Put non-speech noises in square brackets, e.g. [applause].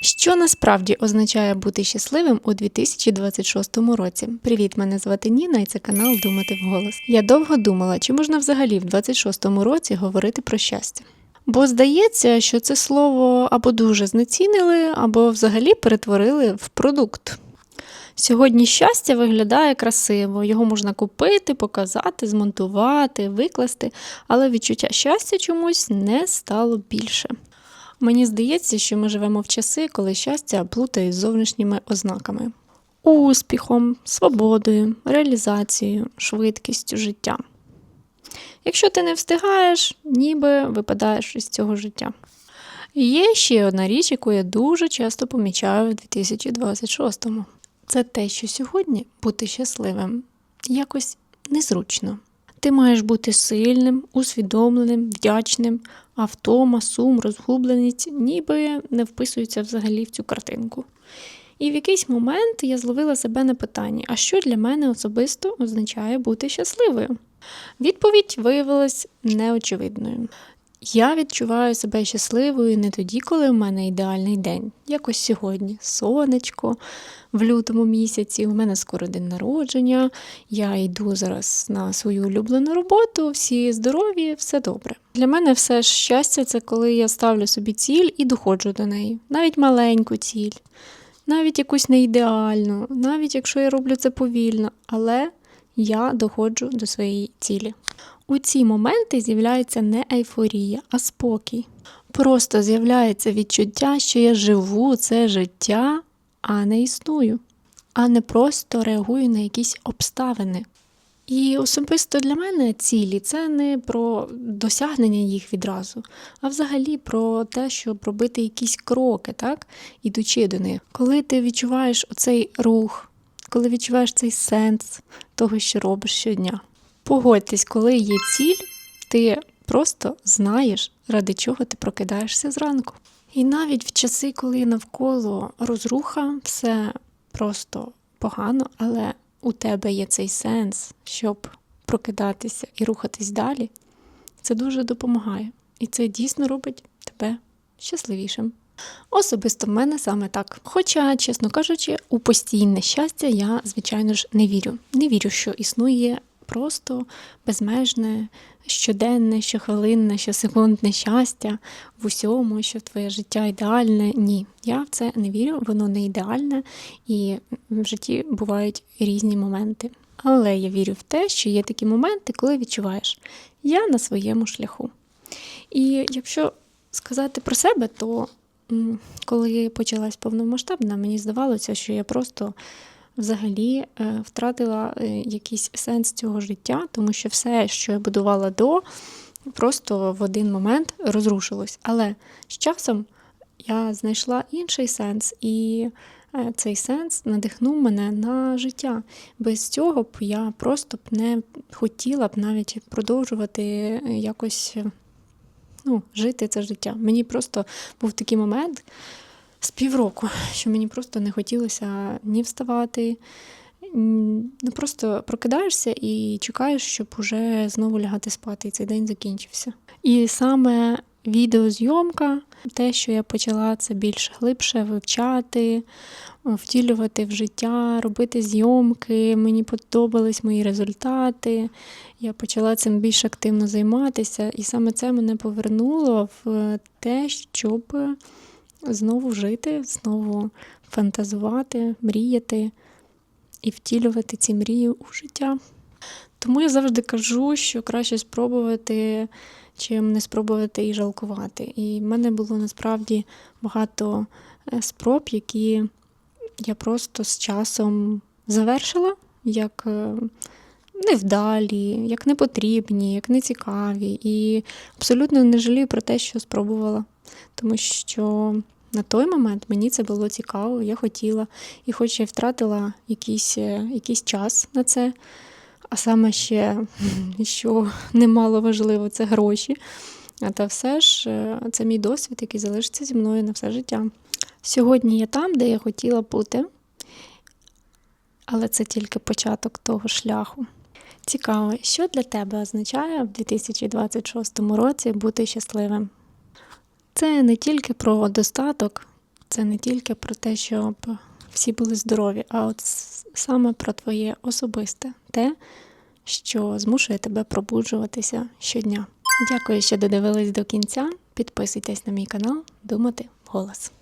Що насправді означає бути щасливим у 2026 році? Привіт, мене звати Ніна і це канал Думати вголос. Я довго думала, чи можна взагалі в 2026 році говорити про щастя. Бо здається, що це слово або дуже знецінили, або взагалі перетворили в продукт. Сьогодні щастя виглядає красиво, його можна купити, показати, змонтувати, викласти, але відчуття щастя чомусь не стало більше. Мені здається, що ми живемо в часи, коли щастя плутають з зовнішніми ознаками: успіхом, свободою, реалізацією, швидкістю життя. Якщо ти не встигаєш, ніби випадаєш із цього життя. Є ще одна річ, яку я дуже часто помічаю в 2026-му. Це те, що сьогодні бути щасливим якось незручно. Ти маєш бути сильним, усвідомленим, вдячним, а втома, сум, розгубленість ніби не вписуються взагалі в цю картинку. І в якийсь момент я зловила себе на питанні, а що для мене особисто означає бути щасливою? Відповідь виявилась неочевидною. Я відчуваю себе щасливою не тоді, коли в мене ідеальний день, якось сьогодні. Сонечко в лютому місяці, у мене скоро день народження, я йду зараз на свою улюблену роботу, всі здорові, все добре. Для мене все ж щастя це коли я ставлю собі ціль і доходжу до неї, навіть маленьку ціль, навіть якусь не ідеальну, навіть якщо я роблю це повільно, але я доходжу до своєї цілі. У ці моменти з'являється не ейфорія, а спокій. Просто з'являється відчуття, що я живу це життя, а не існую, а не просто реагую на якісь обставини. І особисто для мене цілі це не про досягнення їх відразу, а взагалі про те, щоб робити якісь кроки, так, ідучи до них. Коли ти відчуваєш оцей рух, коли відчуваєш цей сенс того, що робиш щодня. Погодьтесь, коли є ціль, ти просто знаєш, ради чого ти прокидаєшся зранку. І навіть в часи, коли навколо розруха, все просто погано, але у тебе є цей сенс, щоб прокидатися і рухатись далі, це дуже допомагає. І це дійсно робить тебе щасливішим. Особисто в мене саме так. Хоча, чесно кажучи, у постійне щастя я, звичайно ж, не вірю. Не вірю, що існує просто безмежне, щоденне, щохвилинне, щосекундне щастя в усьому, що твоє життя ідеальне. Ні, я в це не вірю, воно не ідеальне, і в житті бувають різні моменти. Але я вірю в те, що є такі моменти, коли відчуваєш, я на своєму шляху. І якщо сказати про себе, то коли почалась повномасштабна, мені здавалося, що я просто взагалі е, втратила е, якийсь сенс цього життя, тому що все, що я будувала до, просто в один момент розрушилось. Але з часом я знайшла інший сенс, і е, цей сенс надихнув мене на життя. Без цього б я просто б не хотіла б навіть продовжувати якось ну, жити це життя. Мені просто був такий момент з півроку, що мені просто не хотілося ні вставати. Ну, Просто прокидаєшся і чекаєш, щоб уже знову лягати спати, і цей день закінчився. І саме відеозйомка, те, що я почала це більш глибше вивчати, втілювати в життя, робити зйомки, мені подобались мої результати. Я почала цим більш активно займатися, і саме це мене повернуло в те, щоб знову жити, знову фантазувати, мріяти і втілювати ці мрії у життя. Тому я завжди кажу, що краще спробувати, чим не спробувати і жалкувати. І в мене було насправді багато е, спроб, які я просто з часом завершила як е, невдалі, як непотрібні, як нецікаві. І абсолютно не жалію про те, що спробувала. Тому що на той момент мені це було цікаво, я хотіла. І хоч я втратила якийсь, е, якийсь час на це, а саме ще, [laughs] що немало важливо, це гроші. Та все ж е, це мій досвід, який залишиться зі мною на все життя. Сьогодні я там, де я хотіла бути, але це тільки початок того шляху. Цікаво, що для тебе означає в 2026 році бути щасливим? Це не тільки про достаток, це не тільки про те, щоб всі були здорові, а от саме про твоє особисте, те, що змушує тебе пробуджуватися щодня. Дякую, що додивились до кінця. Підписуйтесь на мій канал Думати вголос.